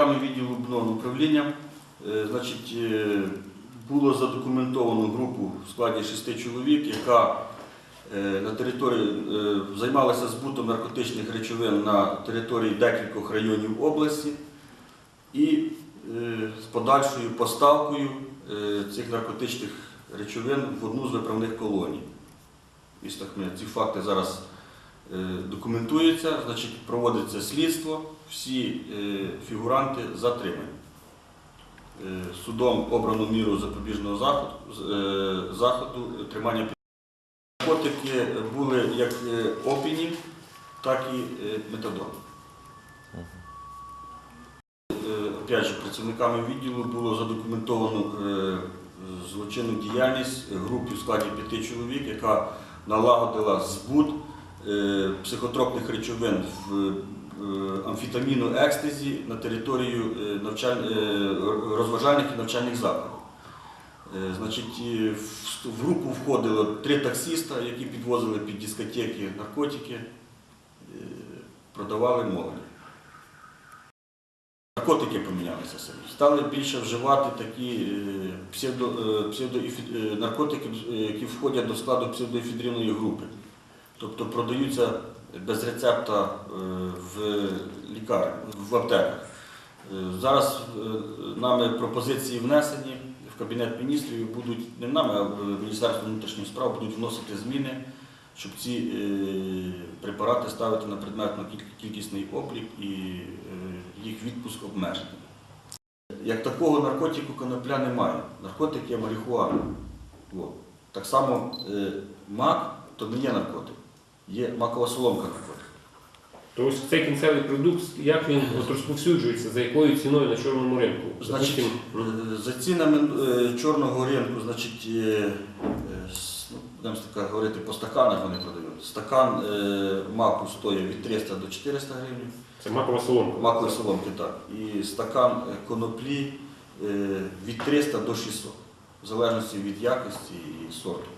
працівниками відділу БНОН управління е, значить, е, було задокументовано групу в складі шести чоловік, яка е, на території займалася збутом наркотичних речовин на території декількох районів області і з подальшою поставкою цих наркотичних речовин в одну з виправних колоній. в містах Хмельницького. Ці факти зараз е, документуються, значить, проводиться слідство, всі е, фігуранти затримані. Е, Судом обрано міру запобіжного заходу, заходу тримання під наркотики були як опіні, так і метадон. Опять же, працівниками відділу було задокументовано злочинну діяльність групи в складі п'яти чоловік, яка налагодила збут психотропних речовин в е, амфетаміну екстазі на територію е, е, розважальних і навчальних закладів. Е, Значить, в групу входило три таксиста, які підвозили під дискотеки наркотики, е, продавали молоді. Наркотики помінялися самі. Стали більше вживати такі е, псевдо, е, е, наркотики, е, які входять до складу псевдоефедринної групи. Тобто продаються без рецепта е, в лікарні, в аптеках. Е, Зараз е, нами пропозиції внесені в Кабінет міністрів будуть не нами, а в Міністерство внутрішніх справ будуть вносити зміни, щоб ці препарати ставити на предметно-кількісний облік і їх відпуск обмежений. Як такого наркотику конопля немає. Наркотик є марихуана. Так само мак то не є наркотик, є макова соломка наркотик. Тобто цей кінцевий продукт, як він от розповсюджується, за якою ціною на чорному ринку? Значить, е, за цінами е, чорного ринку, значить, е, ну, будемо так говорити, по стаканах вони продають. Стакан маку стоїть від 300 до 400 гривень, це макова соломка. макової соломки так. І стакан коноплі від 300 до 600, в залежності від якості і сорту.